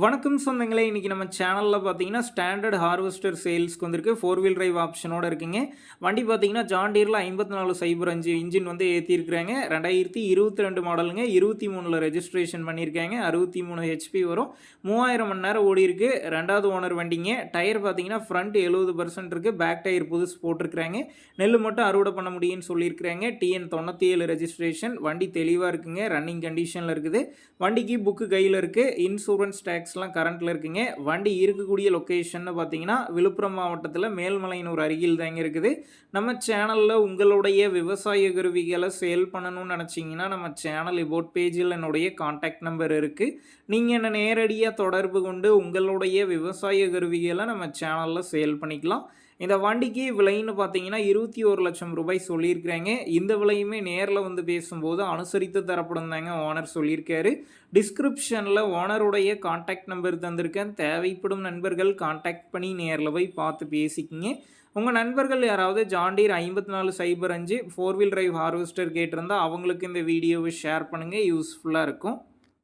வணக்கம் சொந்தங்களே இன்றைக்கி நம்ம சேனலில் பார்த்தீங்கன்னா ஸ்டாண்டர்ட் ஹார்வெஸ்டர் சேல்ஸ்க்கு வந்திருக்கு. ஃபோர் வீல் டிரைவ் ஆப்ஷனோட இருக்குங்க. வண்டி பார்த்தீங்கன்னா ஜாண்டியரில் ஐம்பத்தி நாலு சைபர் அஞ்சு இன்ஜின் வந்து ஏற்றிருக்கிறாங்க ரெண்டாயிரத்தி இருபத்தி ரெண்டு மாடலுங்க இருபத்தி மூணில் ரெஜிஸ்ட்ரேஷன் பண்ணியிருக்காங்க. அறுபத்தி மூணு ஹெச்பி வரும். மூவாயிரம் மணி நேரம் ஓடி இருக்கு ரெண்டாவது ஓனர் வண்டிங்க. டயர் பார்த்தீங்கன்னா ஃப்ரண்ட் எழுபது பர்சன்ட் இருக்குது பேக் டயர் புதுசு போட்டிருக்கிறாங்க. நெல் மட்டும் அறுவடை பண்ண முடியும்னு சொல்லியிருக்கிறாங்க. டிஎன் தொண்ணூற்றி ஏழு ரெஜிஸ்ட்ரேஷன் வண்டி தெளிவாக இருக்குங்க. ரன்னிங் கண்டிஷனில் இருக்குது. வண்டிக்கு புக்கு கையில் இருக்குது இன்சூரன்ஸ் டேக்ஸ்லாம் கரண்ட்டில் இருக்குங்க. வண்டி இருக்கக்கூடிய லொக்கேஷன் பார்த்தீங்கன்னா விழுப்புரம் மாவட்டத்தில் மேல்மலையனூர் அருகில் தாங்க இருக்குது. நம்ம சேனலில் உங்களுடைய விவசாய கருவிகளை சேல் பண்ணணும்னு நினச்சிங்கன்னா நம்ம சேனல் இபோட் பேஜில் என்னுடைய காண்டாக்ட் நம்பர் இருக்குது நீங்கள் என்ன நேரடியாக தொடர்பு கொண்டு உங்களுடைய விவசாய கருவிகளை நம்ம சேனலில் சேல் பண்ணிக்கலாம். இந்த வண்டிக்கு விலைன்னு பார்த்தீங்கன்னா இருபத்தி ஒரு லட்சம் ரூபாய் சொல்லியிருக்கிறாங்க. இந்த விலையுமே நேரில் வந்து பேசும்போது அனுசரித்து தரப்படும் தாங்க ஓனர் சொல்லியிருக்காரு. டிஸ்கிரிப்ஷனில் ஓனருடைய காண்டாக்ட் நம்பர் தந்திருக்கேன். தேவைப்படும் நண்பர்கள் காண்டாக்ட் பண்ணி நேரில் போய் பார்த்து பேசிக்கிங்க. உங்கள் நண்பர்கள் யாராவது ஜாண்டீர் ஐம்பத்தி நாலு சைபர் அஞ்சு ஃபோர் வீல் டிரைவ் ஹார்வெஸ்டர் கேட்டிருந்தால் அவங்களுக்கு இந்த வீடியோவை ஷேர் பண்ணுங்கள் யூஸ்ஃபுல்லாக இருக்கும்.